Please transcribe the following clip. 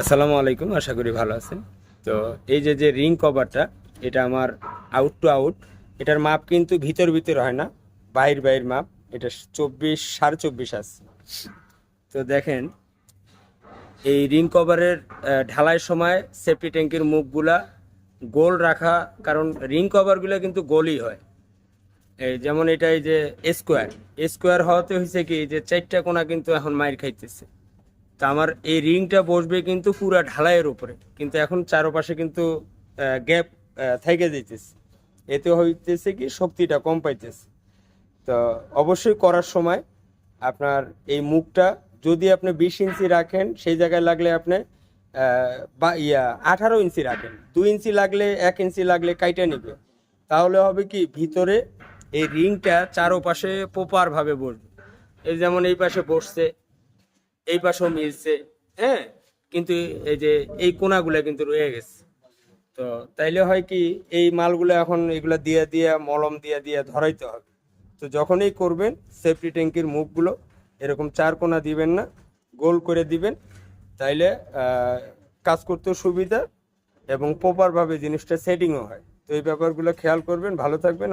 আসসালামু আলাইকুম, আশা করি ভালো আছেন। তো এই যে যে রিং কভারটা, এটা আমার আউট টু আউট এটার মাপ কিন্তু ভিতর ভিতর হয় না বাইর বাইর মাপ। এটা চব্বিশ, সাড়ে চব্বিশ আছে। তো দেখেন, এই রিং কভারের ঢালাইয়ের সময় সেফটি ট্যাঙ্কের মুখগুলা গোল রাখা, কারণ রিং কভারগুলো কিন্তু গোলই হয়। এই যেমন এটা এই যে স্কোয়ার স্কোয়ার হওয়াতে হয়েছে কি যে চারটা কোনা কিন্তু এখন মাইর খাইতেছে। তা আমার এই রিংটা বসবে কিন্তু পুরা ঢালাইয়ের উপরে। কিন্তু এখন চারপাশে কিন্তু গ্যাপ থেকে যেতেছে এতে হইতেছে কি, শক্তিটা কম পাইতেছে। তো অবশ্যই করার সময় আপনার এই মুখটা যদি আপনি বিশ ইঞ্চি রাখেন, সেই জায়গায় লাগলে আপনি বা ইয়া, আঠারো ইঞ্চি রাখেন। দুই ইঞ্চি লাগলে, এক ইঞ্চি লাগলে কাইটা নিবে। তাহলে হবে কি, ভিতরে এই রিংটা চারোপাশে প্রপার ভাবে বসবে। এই যেমন এই পাশে বসছে এই পাশেও মিলছে হ্যাঁ? কিন্তু এই যে এই কোনাগুলো কিন্তু রয়ে গেছে। তো তাইলে হয় কি, এই মালগুলো এখন এগুলো দিয়ে দিয়ে, মলম দিয়ে দিয়ে ধরাইতে হবে। তো যখনই করবেন সেফটি ট্যাঙ্কির মুখগুলো এরকম চার কোনা দিবেন না, গোল করে দিবেন। তাইলে কাজ করতেও সুবিধা এবং প্রপারভাবে জিনিসটা সেটিংও হয়। তো এই ব্যাপারগুলো খেয়াল করবেন, ভালো থাকবেন।